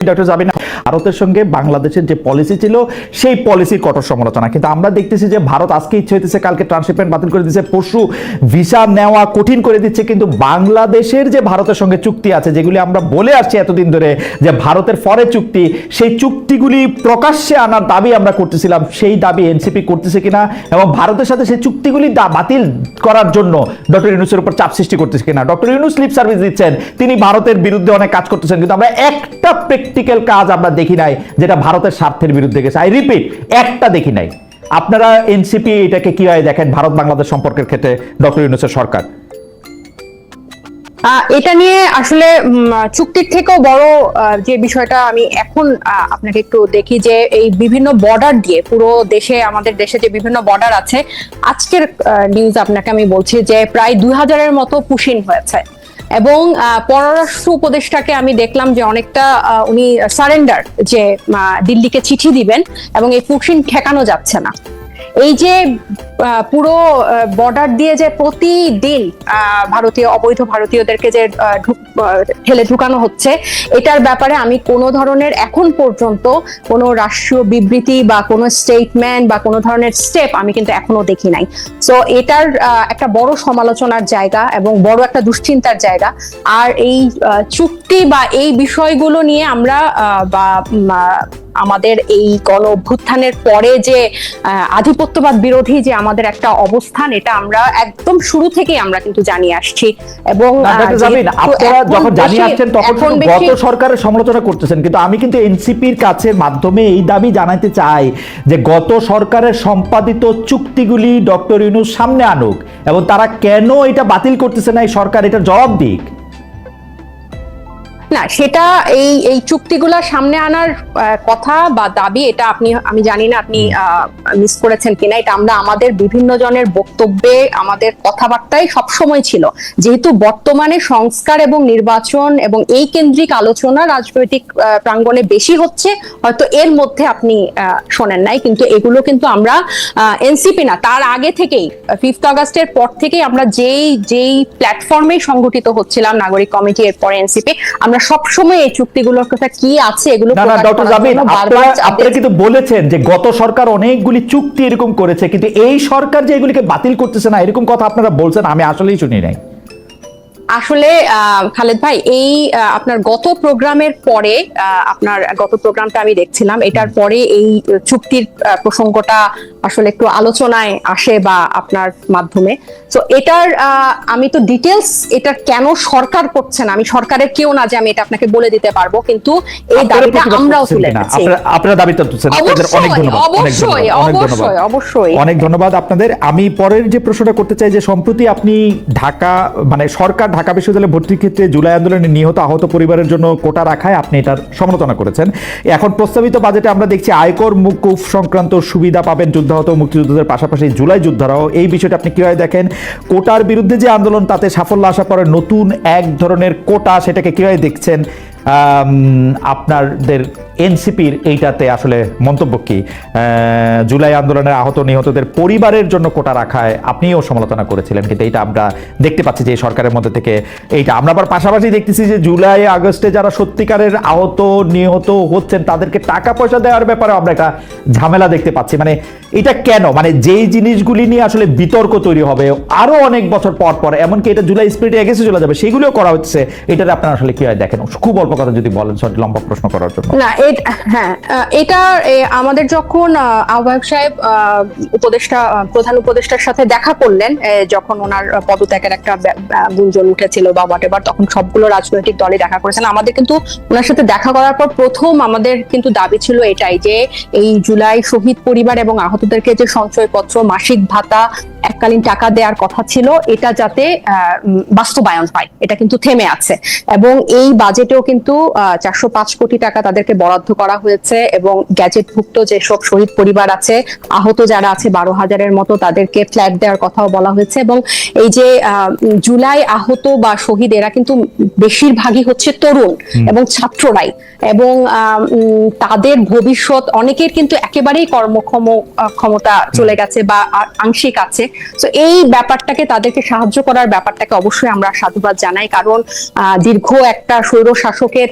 Doctor Zabin ভারতের সঙ্গে বাংলাদেশের যে পলিসি ছিল, সেই পলিসির কঠোর সমালোচনা। কিন্তু আমরা দেখতেছি যে ভারত আজকে ইচ্ছে হইতেছে কালকে ট্রান্সশিপমেন্ট বাতিল করে দিচ্ছে পরশু ভিসা নেওয়া কঠিন করে দিচ্ছে, কিন্তু বাংলাদেশের যে ভারতের সঙ্গে চুক্তি আছে, যেগুলি আমরা বলে আসছি এতদিন ধরে যে ভারতের ফরে চুক্তি, সেই চুক্তিগুলি প্রকাশ্যে আনার দাবি আমরা করতেছিলাম, সেই দাবি এনসিপি করতেছে কিনা এবং ভারতের সাথে সেই চুক্তিগুলি বাতিল করার জন্য ডক্টর ইউনুসের উপর চাপ সৃষ্টি করতেছে কিনা। ডক্টর ইউনুস লিপ সার্ভিস দিচ্ছেন, তিনি ভারতের বিরুদ্ধে অনেক কাজ করতেছেন, কিন্তু আমরা একটা প্র্যাকটিক্যাল কাজ আমরা দেখি নাই যেটা ভারতের স্বার্থের বিরুদ্ধে গেছে। আই রিপিট একটা দেখি নাই। আপনারা এনসিপি এটাকে কীভাবে দেখেন? ভারত বাংলাদেশ সম্পর্কের ক্ষেত্রে ডক্টর ইউনুসের সরকার। এটা নিয়ে আসলে চুক্তির থেকেও বড় যে বিষয়টা আমি এখন আপনাকে একটু দেখি যে এই বিভিন্ন বর্ডার দিয়ে পুরো দেশে, আমাদের দেশে যে বিভিন্ন বর্ডার আছে, আজকের নিউজ আপনাকে আমি বলছি যে প্রায় দুই হাজারের মতো পুশিন হয়েছে। এবং পররাষ্ট্র উপদেষ্টাকে আমি দেখলাম যে অনেকটা উনি সারেন্ডার যে দিল্লিকে চিঠি দিবেন এবং এই পুশিন ঠেকানো যাচ্ছে না। এই যে পুরো বর্ডার দিয়ে যে প্রতিদিন ভারতীয়, অবৈধ ভারতীয়দেরকে যে ঠেলে ঢুকানো হচ্ছে, এটার ব্যাপারে আমি কোনো ধরনের এখন পর্যন্ত কোনো রাষ্ট্রীয় বিবৃতি বা কোনো স্টেটমেন্ট বা কোনো ধরনের স্টেপ আমি কিন্তু এখনও দেখি নাই। সো এটার একটা বড় সমালোচনার জায়গা এবং বড় একটা দুশ্চিন্তার জায়গা। আর এই চুক্তি বা এই বিষয়গুলো নিয়ে আমরা বা আমাদের এই গণ অভ্যুত্থানের পরে যে আধিপত্যবাদ বিরোধী যে আমাদের একটা অবস্থান এটা আমরা একদম শুরু থেকেই আমরা কিন্তু জানিয়ে আসছি। এবং আপনারা যখন জানিয়ে আসছেন তখন গত সরকারের সমালোচনা করতেছেন কিন্তু আমি কিন্তু এনসিপির কাছে মাধ্যমে এই দাবি জানাতে চাই যে গত সরকারের সম্পাদিত চুক্তিগুলি ডক্টর ইউনুস সামনে আনুক এবং তারা কেন এটা বাতিল করতেছে না এই সরকার? এটা জবাব দিক। না সেটা এই এই চুক্তিগুলা সামনে আনার কথা বা দাবি এটা আপনি আমি জানি না আপনি মিস করেছেন কিনা এটা আমরা আমাদের বিভিন্ন জনের বক্তব্যে আমাদের কথাবার্তায় সবসময় ছিল। যেহেতু বর্তমানে সংস্কার এবং নির্বাচন এবং এই কেন্দ্রিক আলোচনা রাজনৈতিক প্রাঙ্গণে বেশি হচ্ছে হয়তো এর মধ্যে আপনি আহ, শোনেন নাই কিন্তু এগুলো কিন্তু আমরা এনসিপি না তার আগে থেকেই ফিফথ আগস্টের পর থেকেই আমরা যেই যেই প্ল্যাটফর্মে সংগঠিত হচ্ছিলাম নাগরিক কমিটি এরপরে এনসিপি আমরা সবসময় এই চুক্তিগুলোর কথা কি আছে এগুলো না না ডক্টর বারবার আপনারা আপনারা কিন্তু বলেছেন যে গত সরকার অনেকগুলি চুক্তি এরকম করেছে কিন্তু এই সরকার যে এগুলিকে বাতিল করতেছে না এরকম কথা আপনারা বলছেন আমি আসলেই শুনি নাই। আসলে আহ, খালেদ ভাই এই আপনার গত প্রোগ্রামের পরে আপনার গত প্রোগ্রামটা আমি দেখছিলাম এটার পরে এই চুক্তির প্রসঙ্গটা আসলে একটু আলোচনায় আসে বা আপনার মাধ্যমে। তো এটার আমি তো ডিটেলস এটার কেন সরকার করছে না? আমি সরকারের কেউ না যে আমি এটা আপনাকে বলে দিতে পারব কিন্তু এই দাবিটা আমরাও তুলে আপনারা- আপনারা দাবি তুলছেন। আপনাদের অনেক ধন্যবাদ অনেক অবশ্যই, ধন্যবাদ অবশ্যই, অবশ্যই। অনেক ধন্যবাদ আপনাদের। আমি পরের যে প্রশ্নটা করতে চাই যে সম্প্রতি আপনি ঢাকা মানে সরকার ঢাকা বিশ্ববিদ্যালয়ে ভর্তির ক্ষেত্রে জুলাই আন্দোলনে নিহত আহত পরিবারের জন্য কোটা রাখায় আপনি এটার সমালোচনা করেছেন। এখন প্রস্তাবিত বাজেটে আমরা দেখছি আয়কর মুকুফ সংক্রান্ত সুবিধা পাবেন যুদ্ধাহত মুক্তিযোদ্ধাদের পাশাপাশি জুলাই যোদ্ধারাও এই বিষয়টা আপনি কীভাবে দেখেন? কোটার বিরুদ্ধে যে আন্দোলন, তাতে সাফল্য আসা পরে নতুন এক ধরনের কোটা সেটাকে কীভাবে দেখছেন? আপনাদের এনসিপির এইটাতে আসলে মন্তব্য কি? জুলাই আন্দোলনের আহত নিহতদের পরিবারের জন্য কোটা রাখায় আপনিও সমালোচনা করেছিলেন, কিন্তু এইটা আমরা দেখতে পাচ্ছি যে সরকারের মধ্যে থেকে এইটা। আমরা আবার পাশাপাশি দেখতেছি যে জুলাই, আগস্টে যারা সত্যিকারের আহত, নিহত হচ্ছেন, তাদেরকে টাকা পয়সা দেওয়ার ব্যাপারে আমরা একটা ঝামেলা দেখতে পাচ্ছি। মানে এটা কেন? মানে যেই জিনিসগুলি নিয়ে আসলে বিতর্ক তৈরি হবে আরও অনেক বছর পর পর, এমনকি এটা জুলাই স্পিরিটে এগেছে চলে যাবে, সেগুলোও করা হচ্ছে, এটাতে আপনারা আসলে কী হয় দেখেন? খুব অল্প কথা যদি বলেন সরি লম্বা প্রশ্ন করার জন্য। না হ্যাঁ এটা আমাদের যখন আহ্বায়ক সাহেব উপদেষ্টা প্রধান উপদেষ্টার সাথে দেখা করলেন যখন ওনার পদত্যাগের একটা গুঞ্জন উঠেছিল বা হোয়াট তখন সবগুলো রাজনৈতিক দলে দেখা করেছেন। আমাদের কিন্তু ওনার সাথে দেখা করার পর প্রথম আমাদের কিন্তু দাবি ছিল এটাই যে, এই জুলাই শহীদ পরিবার এবং আহতদেরকে যে সঞ্চয়পত্র, মাসিক ভাতা, এককালীন টাকা দেওয়ার কথা ছিল, এটা যাতে বাস্তবায়ন হয়। এটা কিন্তু থেমে আছে। এবং এই বাজেটেও কিন্তু চারশো পাঁচ কোটি টাকা তাদেরকে বরাদ্দ করা হয়েছে এবং গ্যাজেটভুক্ত যেসব শহীদ পরিবার আছে আহত যারা আছে বারো হাজারের মতো তাদেরকে ফ্ল্যাট দেওয়ার কথাও বলা হয়েছে এবং এই যে জুলাই আহত বা শহীদ এরা কিন্তু বেশিরভাগই হচ্ছে তরুণ এবং ছাত্ররাই এবং তাদের ভবিষ্যৎ অনেকের কিন্তু একেবারেই কর্মক্ষম ক্ষমতা চলে গেছে বা আংশিক আছে। তো এই ব্যাপারটাকে তাদেরকে সাহায্য করার ব্যাপারটাকে অবশ্যই আমরা সাধুবাদ জানাই কারণ আহ, দীর্ঘ একটা স্বৈর শাসকের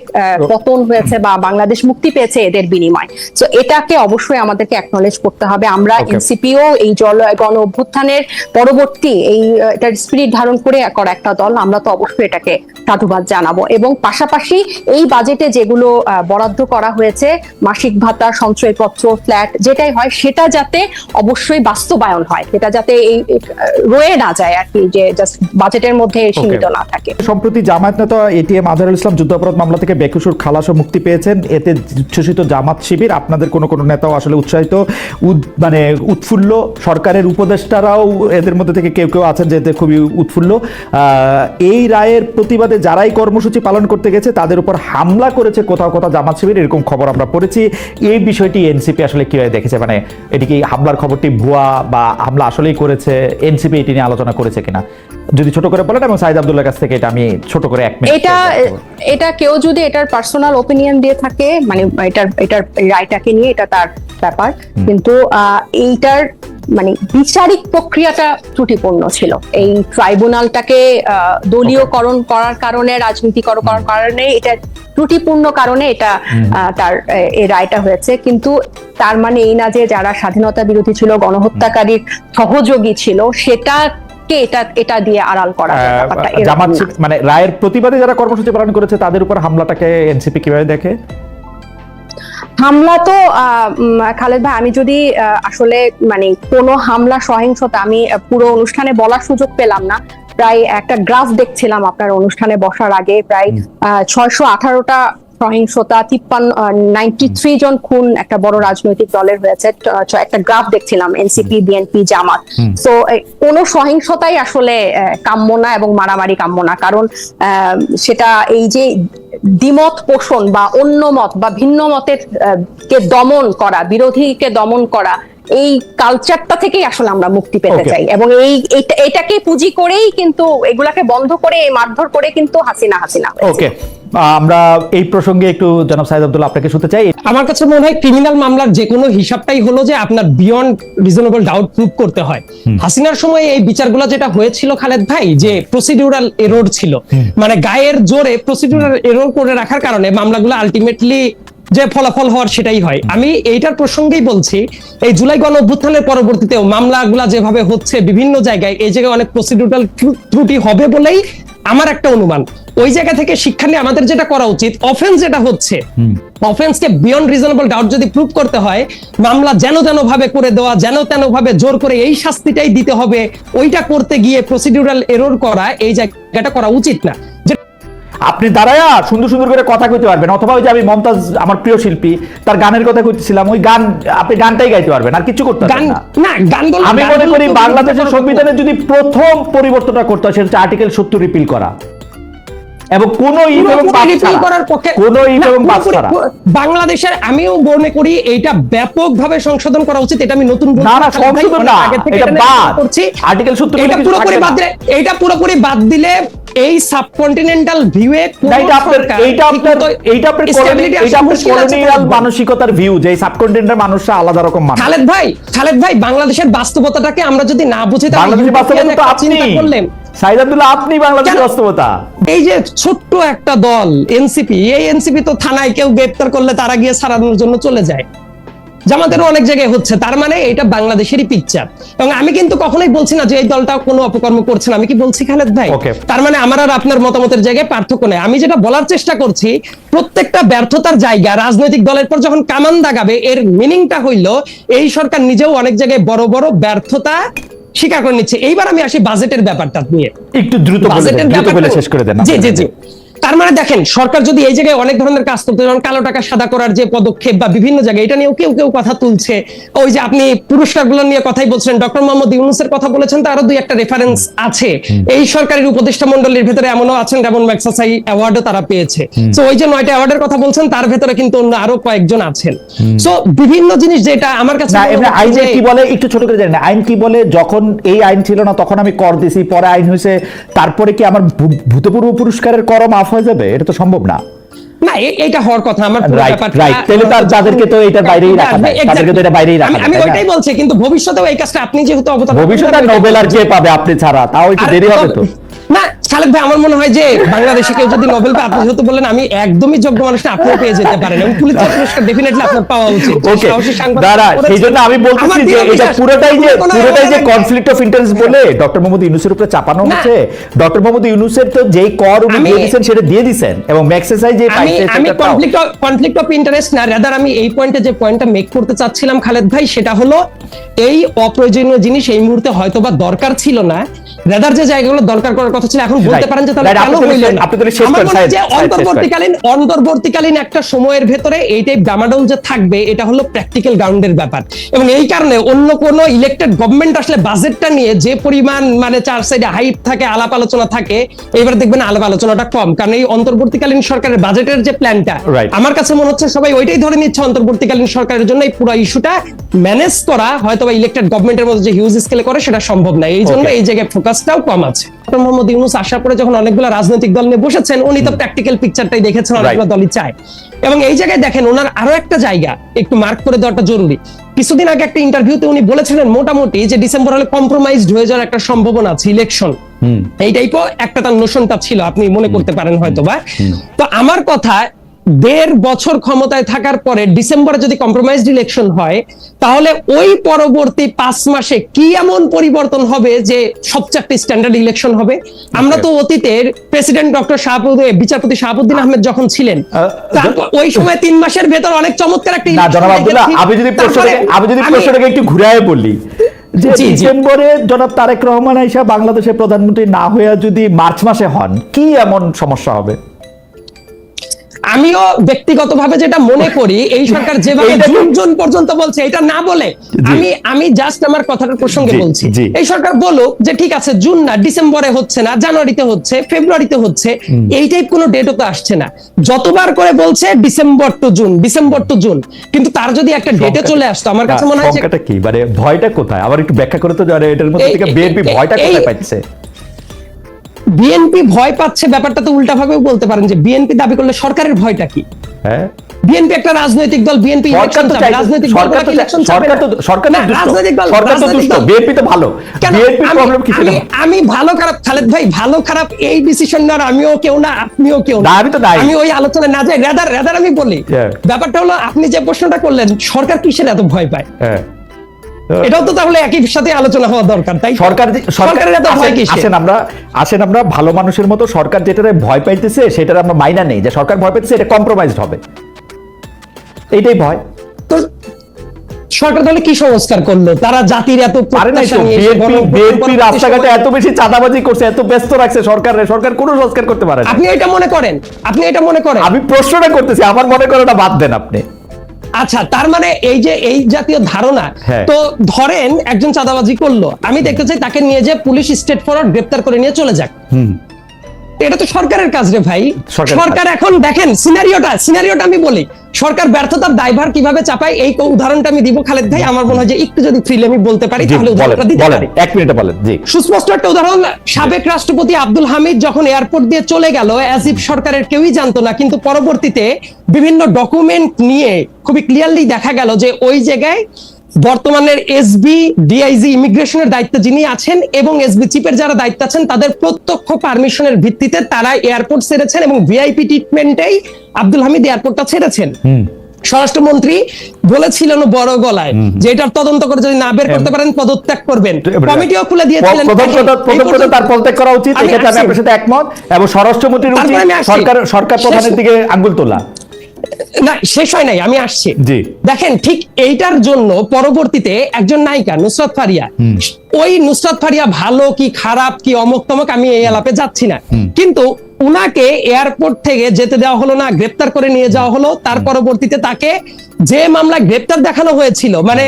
পতন হয়েছে বা বাংলাদেশ মুক্তি পেয়েছে এদের বিনিময়। তো এটাকে অবশ্যই আমাদেরকে অ্যাকনলেজ করতে হবে। আমরা এনসিপিও এই জল গণ অভ্যুত্থানের পরবর্তী এই এটার স্পিরিট ধারণ করে করা একটা দল। আমরা তো অবশ্যই এটাকে সাধুবাদ জানাব। এবং পাশাপাশি এই বাজেটে যেগুলো বরাদ্দ করা হয়েছে মাসিক ভাতা সঞ্চয়পত্র ফ্ল্যাট যেটাই হয় সেটা যাতে অবশ্যই বাস্তবায়ন হয়। সেটা যাতে এই রয়ে না যায় আর কি যে জাস্ট বাজেটের মধ্যে সীমিত না থাকে। সম্প্রতি জামায়াত নেতা এটিএম আজহারুল ইসলাম যুদ্ধাপরাধ মামলা থেকে বেকুসুর খালাস ও মুক্তি পেয়েছেন। এতে উচ্ছ্বসিত জামাত শিবির আপনাদের কোনো কোনো নেতাও আসলে উৎসাহিত মানে উৎফুল্ল। সরকারের উপদেষ্টারাও এদের মধ্যে থেকে কেউ কেউ আছেন যে এতে খুবই উৎফুল্ল। এই রায়ের প্রতিবাদে যারাই কর্মসূচি পালন করতে গেছে তাদের উপর হামলা করেছে কোথাও কোথাও জামাত শিবির এরকম খবর আমরা পড়েছি। এই বিষয়টি এনসিপি আসলে কীভাবে দেখেছে? মানে এটি কি হামলার খবরটি ভুয়া বা হামলা আসলেই করেছে? এনসিপি এটি নিয়ে আলোচনা করেছে কিনা? যদি ছোট করে বলেন এবং সাইদ আব্দুল্লাহ কাছ থেকে এটা আমি ছোট করে এক মিনিট এটা এটা কেউ যদি এটার পার্সোনাল ওপিনিয়ন দিয়ে থাকে মানে এটার এটার রায়টাকে নিয়ে এটা তার ব্যাপার। কিন্তু এইটার মানে বিচারিক প্রক্রিয়াটা ত্রুটিপূর্ণ ছিল। এই ট্রাইব্যুনালটাকে দলীয়করণ করার কারণে রাজনীতিকরণ করার কারণে এটা ত্রুটিপূর্ণ কারণে এটা তার এই রায়টা হয়েছে। কিন্তু তার মানে এই না যে যারা স্বাধীনতা বিরোধী ছিল গণহত্যাকারীর সহযোগী ছিল সেটাকে এটা এটা দিয়ে আড়াল করা জামাত মানে রায়ের প্রতিবাদে যারা কর্মসূচি পালন করেছে তাদের উপর হামলাটাকে এনসিপি কীভাবে দেখে? হামলা তো আহ, খালেদ ভাই আমি যদি আসলে মানে কোনো হামলা সহিংসতা আমি পুরো অনুষ্ঠানে বলার সুযোগ পেলাম না। প্রায় একটা গ্রাফ দেখছিলাম আপনার অনুষ্ঠানে বসার আগে প্রায় ছয়শো আঠারোটা সহিংসতা তিপ্পান্ন নাইনটি থ্রি জন খুন একটা বড় রাজনৈতিক দলের হয়েছে একটা গ্রাফ দেখছিলাম এনসিপি বিএনপি জামাত। তো কোনো সহিংসতাই আসলে কাম্য না এবং মারামারি কাম্য না। কারণ সেটা এই যে দ্বিমত পোষণ বা অন্য মত বা ভিন্ন মতের কে দমন করা বিরোধীকে দমন করা এই কালচারটা থেকেই আসলে আমরা মুক্তি পেতে চাই। এবং এই এটাকে পুঁজি করেই কিন্তু এগুলাকে বন্ধ করে মারধর করে কিন্তু হাসিনা হাসিনা ওকে আমরা এই প্রসঙ্গে একটু জনাব সাইদ আব্দুল্লাহ আপনাকে শুনতে চাই। আমার কাছে মনে হয় ক্রিমিনাল মামলার যে কোনো হিসাবটাই হলো যে আপনার বিয়ন্ড রিজনেবল ডাউট প্রুভ করতে হয়। হাসিনার সময় এই বিচারগুলো যেটা হয়েছিল খালেদ ভাই যে প্রসিডিউরাল এরর ছিল মানে গায়ের জোরে প্রসিডিউরাল এরর করে রাখার কারণে মামলাগুলো আলটিমেটলি যে ফলাফল হওয়ার সেটাই হয়। আমি এইটার প্রসঙ্গেই বলছি এই জুলাই গণ অভ্যুত্থানের পরবর্তীতেও মামলাগুলা যেভাবে হচ্ছে বিভিন্ন জায়গায় এই জায়গায় অনেক প্রসিডিউরাল ত্রুটি হবে বলেই আমার একটা অনুমান। ওই জায়গা থেকে শিক্ষা নিয়ে আমাদের যেটা করা উচিত অফেন্স যেটা হচ্ছে অফেন্সকে বিয়ন্ড রিজনেবল ডাউট যদি প্রুভ করতে হয় মামলা যেন তেন ভাবে করে দেওয়া যেন তেন ভাবে জোর করে এই শাস্তিটাই দিতে হবে ওইটা করতে গিয়ে প্রসিডিউরাল এরর করা এই জায়গাটা করা উচিত না। আপনি দাঁড়ায়া সুন্দর সুন্দর করে কথা কইতে পারবেন অথবা ওই যে আমি মমতাজ আমার প্রিয় শিল্পী তার গানের কথা কইতেছিলাম ওই গান আপনি গানটাই গাইতে পারবেন আর কিছু করতে গান পারবেন না। না গান আমি মনে করি বাংলাদেশের সংবিধানে যদি প্রথম পরিবর্তনটা করতে হয় সেটা হচ্ছে আর্টিকেল সত্তর রিপিল করা। এবং কোন এবং কোন এবং বাংলাদেশের আমিও মনে করি এইটা ব্যাপকভাবে সংশোধন করা উচিত এটা আমি নতুন না, না, সংশোধন না, এটা বাদ। করছি। Article 70 এটা পুরোপুরি বাদ দিলে এইটা পুরোপুরি বাদ দিলে এই সাবকন্টিনেন্টাল ভিউয়ে এটা আপনার এইটা আপনার এইটা আপনার এইটা আপনার কলোনিয়াল মানসিকতার ভিউ যে সাবকন্টিনেন্টের মানুষরা আলাদা রকম মানুষ। খালেদ ভাই খালেদ ভাই বাংলাদেশের বাস্তবতাটাকে আমরা যদি না বুঝি তাহলে বাংলাদেশের বাস্তবতা তো আপনি। সাইদ আব্দুল্লাহ আপনি বাংলাদেশের বাস্তবতা এই যে ছোট্ট একটা দল এনসিপি এই এনসিপি তো থানায় কেউ গ্রেপ্তার করলে তারা গিয়ে সারানোর জন্য চলে যায়। জামাতেরও অনেক জায়গায় হচ্ছে তার মানে এটা বাংলাদেশেরই পিকচার এবং আমি কিন্তু কখনোই বলছি না যে এই দলটা কোনো অপকর্ম করছে না আমি কি বলছি খালেদ ভাই? তার মানে আমার আর আপনার মতামতের জায়গায় পার্থক্য নেই। আমি যেটা বলার চেষ্টা করছি প্রত্যেকটা ব্যর্থতার জায়গা রাজনৈতিক দলের পর যখন কামান দাগাবে এর মিনিংটা হইল এই সরকার নিজেও অনেক জায়গায় বড় বড় ব্যর্থতা স্বীকার করে নিচ্ছে। এইবার আমি আসি বাজেটের ব্যাপারটা নিয়ে। একটু দ্রুত বাজেটের ব্যাপারটা- শেষ করে দেন জি জি জি। তার মানে দেখেন সরকার যদি এই জায়গায় অনেক ধরনের কাজ করতে যেমন কালো টাকা সাদা করার যে পদক্ষেপ বা বিভিন্ন জায়গায় এটা নিয়েও কেউ কেউ কথা তুলছে। ওই যে আপনি পুরস্কারগুলো নিয়ে কথাই বলছেন ডক্টর মোহাম্মদ ইউনুসের কথা বলেছেন তারও দুই একটা রেফারেন্স আছে। এই সরকারের উপদেষ্টা মন্ডলীর ভেতরে এমনও আছেন যেমন ম্যাক্সাসাই অ্যাওয়ার্ডও তারা পেয়েছে। তো ওই যে নয়টা অ্যাওয়ার্ডের কথা বলছেন তার ভেতরে কিন্তু অন্য আরও কয়েকজন আছেন। তো বিভিন্ন জিনিস যেটা আমার কাছে আইনে কি বলে একটু ছোট করে জানি না। আইন কি বলে যখন এই আইন ছিল না তখন আমি কর দিছি পরে আইন হয়েছে তারপরে কি আমার ভূতপূর্ব পুরস্কারের কর মাফ হয়ে যাবে এটা তো সম্ভব না। না এটা হওয়ার কথা আমার পুরো Right, ব্যাপারটা- তাহলে তার যাদেরকে তো এটা বাইরেই রাখা যায়। তাদেরকে তো এটা বাইরেই রাখা আমি-? ওইটাই বলছি কিন্তু ভবিষ্যতেও এই কাজটা আপনি যেহেতু অবতার ভবিষ্যতে নোবেল আর কে পাবে আপনি ছাড়া? তাও একটু দেরি হবে তো। না খালেদ ভাই আমার মনে হয় যে বাংলাদেশে কেউ যদি নোবেল পায় আপনি যেহেতু বললেন আমি একদমই যোগ্য মানুষ না আপনিও পেয়ে যেতে পারেন। এবং পুলিশের পুরস্কার ডেফিনেটলি আপনার পাওয়া উচিত। ওকে দাঁড়া সেই জন্য আমি বলতেছি যে এটা পুরোটাই যে পুরোটাই যে কনফ্লিক্ট অফ ইন্টারেস্ট বলে ডক্টর মোহাম্মদ ইউনুসের উপরে চাপানো। হচ্ছে। ডক্টর মোহাম্মদ ইউনুসের তো যেই কর উনি দিয়ে দিয়েছেন সেটা দিয়ে দিয়েছেন। এবং ম্যাক্সেসাই যে আমি আমি। কনফ্লিক্ট কনফ্লিক্ট অফ ইন্টারেস্ট না রাদার আমি এই পয়েন্টে যে পয়েন্টটা মেক করতে চাচ্ছিলাম খালেদ ভাই সেটা হলো এই অপ্রয়োজনীয় জিনিস এই মুহূর্তে হয়তোবা দরকার ছিল না। রাদার যে জায়গাগুলো দরকার করার কথা ছিল এখন বলতে পারেন যে তাহলে কেন আপনি তাহলে হইল আপনি তাহলে শেষ করেন, যে সাহেব, শেষ করেন। অন্তর্বর্তীকালীন অন্তর্বর্তীকালীন একটা সময়ের ভেতরে এইটাই ডামাডোল যে থাকবে এটা হলো প্র্যাকটিক্যাল গ্রাউন্ডের ব্যাপার। এবং এই কারণে অন্য কোন ইলেক্টেড গভর্নমেন্ট আসলে বাজেটটা নিয়ে যে পরিমাণ মানে চার সাইডে হাইপ থাকে আলাপ আলোচনা থাকে এবার দেখবেন আলাপ আলোচনাটা কম। কারণ এই অন্তর্বর্তীকালীন সরকারের বাজেটের যে প্ল্যানটা. আমার কাছে মনে হচ্ছে সবাই ওইটাই ধরে নিচ্ছে অন্তর্বর্তীকালীন সরকারের জন্য এই পুরো ইস্যুটা ম্যানেজ করা হয়তো বা ইলেক্টেড গভর্নমেন্টের মধ্যে যে হিউজ স্কেলে করে সেটা সম্ভব না। এই জন্য এই জায়গায় ফোকাসটাও কম আছে। ডক্টর মোহাম্মদ ইউনুস আসার পরে যখন অনেকগুলো রাজনৈতিক দল নিয়ে বসেছেন উনি তো প্র্যাকটিক্যাল পিকচারটাই দেখেছেন অনেকগুলো দলই চায়। এবং এই জায়গায় দেখেন ওনার আরও একটা জায়গা একটু মার্ক করে দেওয়াটা জরুরি। কিছুদিন আগে একটা ইন্টারভিউতে উনি বলেছিলেন মোটামুটি যে ডিসেম্বর হলে কম্প্রোমাইজড হয়ে যাওয়ার একটা সম্ভাবনা আছে ইলেকশন। এই টাইপও একটা তার নোশনটা ছিল আপনি মনে করতে পারেন হয়তো বা তো আমার কথা দেড় বছর ক্ষমতায় থাকার পরে ডিসেম্বরে যদি কম্প্রোমাইজড ইলেকশন হয় তাহলে ওই পরবর্তী পাঁচ মাসে কি এমন পরিবর্তন হবে যে সবচেয়ে একটা স্ট্যান্ডার্ড ইলেকশন হবে? আমরা তো অতীতের প্রেসিডেন্ট ডক্টর শাহাবুদ্দিন বিচারপতি শাহাবুদ্দিন আহমেদ যখন ছিলেন ওই সময় তিন মাসের ভেতর অনেক চমৎকার একটা আমি যদি আমি যদি প্রশ্নটাকে একটু ঘুরায় বলি যে। ডিসেম্বরে জনাব তারেক রহমান আইসা বাংলাদেশের প্রধানমন্ত্রী না হয়ে যদি মার্চ মাসে হন কি এমন সমস্যা হবে? আমিও ব্যক্তিগতভাবে যেটা মনে করি এই সরকার যেভাবে জুন পর্যন্ত বলছে এটা না বলে আমি আমি জাস্ট আমার কথাটার প্রসঙ্গে বলছি। এই সরকার বলুক যে ঠিক আছে জুন না ডিসেম্বরে হচ্ছে না জানুয়ারিতে হচ্ছে ফেব্রুয়ারিতে হচ্ছে এই টাইপ কোনো ডেটও তো আসছে না। যতবার করে বলছে December to June December to June কিন্তু তার যদি একটা ডেটে চলে আসতো আমার কাছে মনে হয় কি? মানে ভয়টা কোথায়? আবার একটু ব্যাখ্যা করে তো এটার মধ্যে থেকে বিএনপি ভয়টা কোথায় পাচ্ছে? বিএনপি ভয় পাচ্ছে ব্যাপারটা তো উল্টা ভাবেও বলতে পারেন যে বিএনপি দাবি করলে সরকারের ভয়টা কি? হ্যাঁ। বিএনপি একটা রাজনৈতিক দল বিএনপি ইলেকশন রাজনৈতিক সরকার তো সরকার তো- সরকার তো না, রাজনৈতিক দল সরকার তো দুষ্ট, বিএনপি তো ভালো। বিএনপির আমি- কি ছিল? আমি- ভালো খারাপ খালেদ ভাই ভালো খারাপ এই ডিসিশন না আমিও কেউ না আপনিও কেউ না, আমি তো। আমি ওই আলোচনায় না যাই রেদার রেদার আমি বলি। ব্যাপারটা হলো আপনি যে প্রশ্নটা করলেন সরকার কিসের এত ভয় পায়? হ্যাঁ। এটাও তো তাহলে একই সাথে আলোচনা হওয়া দরকার তাই সরকার সরকারের এত ভয় কিসের? আসেন আমরা আসেন আমরা ভালো মানুষের মতো সরকার যেটারে ভয় পাইতেছে সেটার আমরা মাইনা নেই। যে সরকার ভয় পাইতেছে এটা কম্প্রোমাইজড হবে। এইটাই ভয়। তো সরকার তাহলে কি সংস্কার করল? তারা জাতির এত পারে এসে বিএনপি রাস্তাঘাটে এত বেশি চাঁদাবাজি করছে এত ব্যস্ত রাখছে সরকার সরকার কোনো সংস্কার করতে পারে না। আপনি এটা মনে করেন? আপনি এটা মনে করেন? আমি প্রশ্নটা করতেছি আমার মনে করাটা বাদ দেন আপনি। আচ্ছা তার মানে এই যে এই জাতীয় ধারণা হ্যাঁ। তো ধরেন একজন চাঁদাবাজি করল। আমি দেখতে চাই তাকে নিয়ে যে পুলিশ স্টেট ফরওয়ার্ড গ্রেপ্তার করে নিয়ে চলে যাক। এটা তো সরকারের কাজ রে ভাই। সরকার এখন দেখেন সিনারিওটা সিনারিওটা আমি বলি। সরকার ব্যর্থতার দায়ভার কীভাবে চাপায় এই উদাহরণটা আমি দিব খালেদ ভাই। আমার মনে হয় যে একটু যদি ফ্রিলে আমি বলতে পারি তাহলে উদাহরণটা দিতে পারি। এক মিনিটে বলেন জি। সুস্পষ্ট একটা উদাহরণ সাবেক রাষ্ট্রপতি আব্দুল হামিদ যখন এয়ারপোর্ট দিয়ে চলে গেল অ্যাজ ইফ সরকারের কেউই জানতো না কিন্তু পরবর্তীতে বিভিন্ন ডকুমেন্ট নিয়ে খুবই ক্লিয়ারলি দেখা গেল যে ওই জায়গায় বর্তমানের এসবি ডিআইজি ইমিগ্রেশনের দায়িত্বে যিনি আছেন এবং এসবি চিফের যারা দায়িত্ব আছেন তাদের প্রত্যক্ষ পারমিশনের ভিত্তিতে তারা এয়ারপোর্ট ছেড়েছেন এবং ভিআইপি ট্রিটমেন্টেই আব্দুল হামিদ এয়ারপোর্টটা ছেড়েছেন। স্বরাষ্ট্রমন্ত্রী বলেছিলেন বড় গলায় যে এটার তদন্ত করে যদি না বের করতে পারেন পদত্যাগ করবেন। কমিটিও খুলে দিয়েছিলেন তার পদত্যাগ করা উচিত এক্ষেত্রে আমি। আপনার সাথে একমত। এবং স্বরাষ্ট্রমন্ত্রীর উচিত। সরকার সরকার প্রধানের দিকে আঙ্গুল তোলা। না শেষ হয় নাই আমি আসছি। জি। দেখেন ঠিক এইটার জন্য পরবর্তীতে একজন নায়িকা নুসরাত ফারিয়া ওই নুসরাত ফারিয়া ভালো কি খারাপ কি অমক তমক আমি এই আলাপে যাচ্ছি না। কিন্তু উনাকে এয়ারপোর্ট থেকে যেতে দেওয়া হলো না গ্রেপ্তার করে নিয়ে যাওয়া হলো তার পরবর্তীতে তাকে যে মামলা গ্রেপ্তার দেখানো হয়েছিল মানে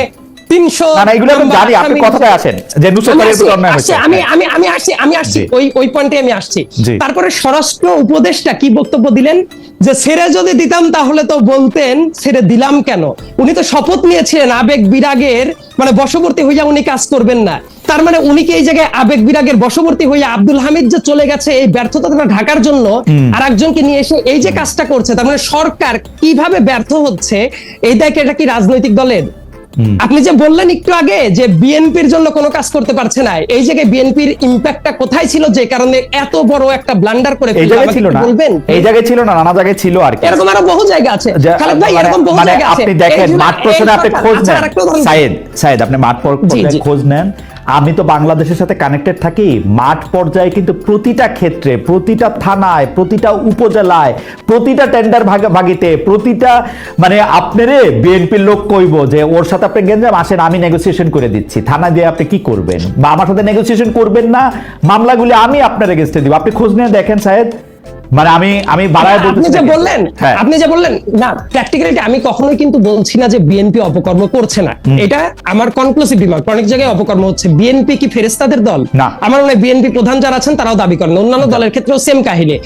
তিনশো না না এগুলো আমি জানি আপনি আসামি- আসেন যে নুসরত আমি আলীর আসছি, প্রতি অন্যায় হয়েছে। আমি হ্যাঁ। আমি আমি আসছি আমি আসছি ওই ওই পয়েন্টে আমি আসছি। তারপরে স্বরাষ্ট্র উপদেষ্টা কি বক্তব্য দিলেন? যে ছেড়ে যদি দিতাম তাহলে তো বলতেন ছেড়ে দিলাম কেন? উনি তো শপথ নিয়েছিলেন আবেগ বিরাগের মানে বশবর্তী হইয়া উনি কাজ করবেন না। তার মানে উনি কি এই জায়গায় আবেগ বিরাগের বশবর্তী হইয়া আব্দুল হামিদ যে চলে গেছে এই ব্যর্থতাটা ঢাকার জন্য আর একজনকে নিয়ে এসে এই যে কাজটা করছে তার মানে সরকার কীভাবে ব্যর্থ হচ্ছে এই দায়কে এটা কি রাজনৈতিক দলের? আপনি যে বললেন একটু আগে যে বিএনপির জন্য কোনো কাজ করতে পারছে না এই জায়গায় বিএনপির ইম্প্যাক্টটা কোথায় ছিল যে কারণে এত বড় একটা ব্লান্ডার করে এই জায়গায় ছিল না। বলবেন? এই জায়গায় ছিল না নানা জায়গায় ছিল আর কি। এরকম আরও বহু জায়গা আছে। খালেদ ভাই মানে- এরকম বহু মানে জায়গা আছে। আপনি দেখেন মাঠ প্রশ্নে আপনি খোঁজ নেন। সাইদ সাইদ আপনি মাঠ পর- খোঁজ নেন। আমি তো বাংলাদেশের সাথে কানেক্টেড থাকি। মাঠ পর্যায়ে কিন্তু প্রতিটা ক্ষেত্রে, প্রতিটা থানায়, প্রতিটা উপজেলায়, প্রতিটা টেন্ডার ভাগিতে, প্রতিটা মানে আপনারে বিএনপির লোক কইব যে, ওর সাথে আপনি গেঞ্জাম, আসেন, আমি নেগোসিয়েশন করে দিচ্ছি। থানা দিয়ে আপনি কি করবেন? বা, আমার সাথে নেগোসিয়েশন করবেন না। মামলাগুলি আমি আপনার এগেস্টে দিব। আপনি খোঁজ নিয়ে দেখেন, সাহেব। মানে আমি আমি বাড়ায় আপনি যে বললেন হ্যাঁ। আপনি যে বললেন না প্র্যাকটিক্যালি আমি কখনোই কিন্তু বলছি না যে বিএনপি অপকর্ম করছে না। এটা আমার কনক্লুসিভ রিমার্ক অনেক জায়গায় অপকর্ম হচ্ছে। বিএনপি কি ফেরেস্তাদের দল? না। আমার মনে হয় বিএনপি প্রধান যারা আছেন তারাও দাবি করেন। অন্যান্য দলের ক্ষেত্রেও সেম কাহিনী।